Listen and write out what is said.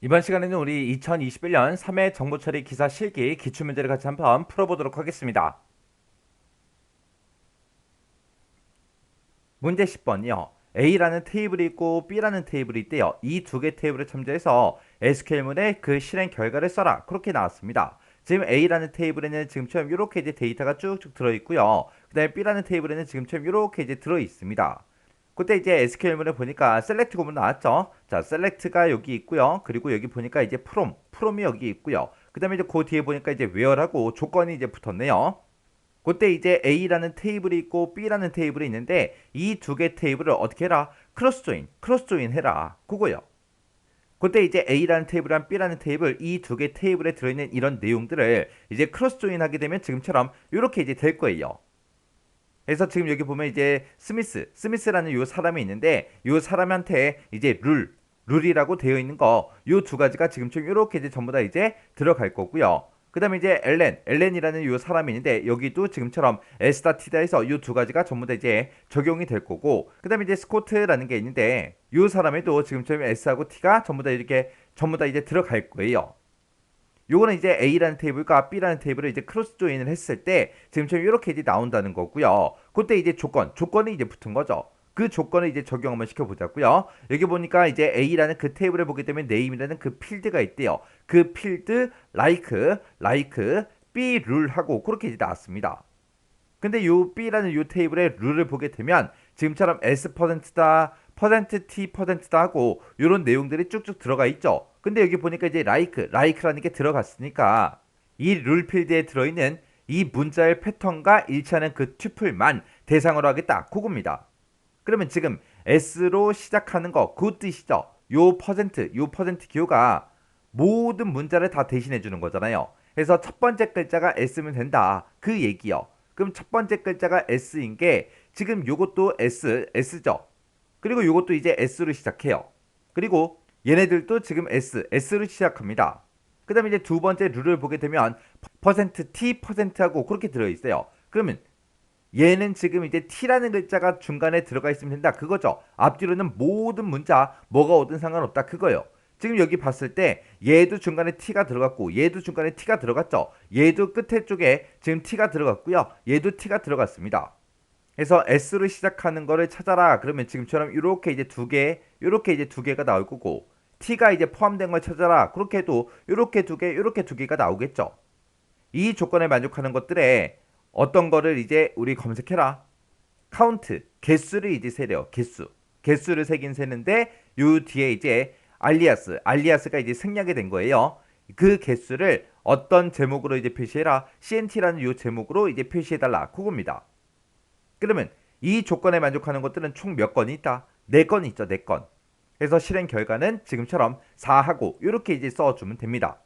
이번 시간에는 우리 2021년 3회 정보 처리 기사 실기 기출문제를 같이 한번 풀어보도록 하겠습니다. 문제 10번이요. A라는 테이블이 있고 B라는 테이블이 있대요. 이 두 개 테이블을 첨부해서 SQL문에 그 실행 결과를 써라. 그렇게 나왔습니다. 지금 A라는 테이블에는 지금처럼 이렇게 이제 데이터가 쭉쭉 들어있고요. 그 다음에 B라는 테이블에는 지금처럼 이렇게 이제 들어있습니다. 그때 이제 SQL문에 보니까 셀렉트 구문 나왔죠. 자, 셀렉트가 여기 있고요. 그리고 여기 보니까 이제 프롬, 프롬이 여기 있고요. 그 다음에 이제 그 뒤에 보니까 이제 where하고 조건이 이제 붙었네요. 그때 이제 A라는 테이블이 있고 B라는 테이블이 있는데 이 두 개 테이블을 어떻게 해라? 크로스 조인, 크로스 조인 해라. 그거요. 그때 이제 A라는 테이블이랑 B라는 테이블 이 두 개 테이블에 들어있는 이런 내용들을 이제 크로스 조인 하게 되면 지금처럼 이렇게 이제 될 거예요. 그래서 지금 여기 보면 이제 스미스, 스미스라는 요 사람이 있는데 요 사람한테 이제 룰, 룰이라고 되어 있는 거 요 두 가지가 지금처럼 이렇게 이제 전부 다 이제 들어갈 거고요. 그 다음에 이제 엘렌, 엘렌이라는 요 사람이 있는데 여기도 지금처럼 에스타 티다에서 요 두 가지가 전부 다 이제 적용이 될 거고 그 다음에 이제 스코트라는 게 있는데 요 사람에도 지금처럼 S하고 T가 전부 다 이렇게 전부 다 이제 들어갈 거예요. 요거는 이제 A라는 테이블과 B라는 테이블을 이제 크로스 조인을 했을 때 지금처럼 이렇게 이제 나온다는 거고요. 그때 이제 조건, 조건이 이제 붙은 거죠. 그 조건을 이제 적용 한번 시켜보자고요. 여기 보니까 이제 A라는 그 테이블에 보게 되면 네임이라는 그 필드가 있대요. 그 필드 like, like, B 룰 하고 그렇게 이제 나왔습니다. 근데 요 B라는 요 테이블의 룰을 보게 되면 지금처럼 S%다, T 퍼센트다 하고 요런 내용들이 쭉쭉 들어가 있죠. 근데 여기 보니까 이제 like, like라는 게 들어갔으니까 이 룰 필드에 들어있는 이 문자의 패턴과 일치하는 그 튜플만 대상으로 하겠다. 그겁니다. 그러면 지금 S로 시작하는 거, 그 뜻이죠. 요 퍼센트, 요 퍼센트 기호가 모든 문자를 다 대신해 주는 거잖아요. 그래서 첫 번째 글자가 S면 된다. 그 얘기요. 그럼 첫 번째 글자가 S인 게 지금 요것도 S, S죠. 그리고 요것도 이제 S로 시작해요. 그리고 얘네들도 지금 S, S로 시작합니다. 그 다음에 이제 두 번째 룰을 보게 되면 퍼센트 T 퍼센트하고 그렇게 들어있어요. 그러면 얘는 지금 이제 T라는 글자가 중간에 들어가 있으면 된다. 그거죠. 앞뒤로는 모든 문자 뭐가 오든 상관없다. 그거요. 지금 여기 봤을 때 얘도 중간에 T가 들어갔고 얘도 중간에 T가 들어갔죠. 얘도 끝에 쪽에 지금 T가 들어갔고요. 얘도 T가 들어갔습니다. 그래서 S로 시작하는 거를 찾아라. 그러면 지금처럼 이렇게 이제 두 개, 이렇게 이제 두 개가 나올 거고 T가 이제 포함된 걸 찾아라. 그렇게 해도 이렇게 두 개, 이렇게 두 개가 나오겠죠. 이 조건에 만족하는 것들에 어떤 거를 이제 우리 검색해라. 카운트, 개수를 이제 세래요. 개수. 개수를 세긴 세는데 요 뒤에 이제 알리아스, 알리아스가 이제 생략이 된 거예요. 그 개수를 어떤 제목으로 이제 표시해라. CNT라는 요 제목으로 이제 표시해달라. 그겁니다. 그러면 이 조건에 만족하는 것들은 총 몇 건이 있다? 네 건이 있죠. 네 건. 그래서 실행 결과는 지금처럼 4하고 이렇게 이제 써주면 됩니다.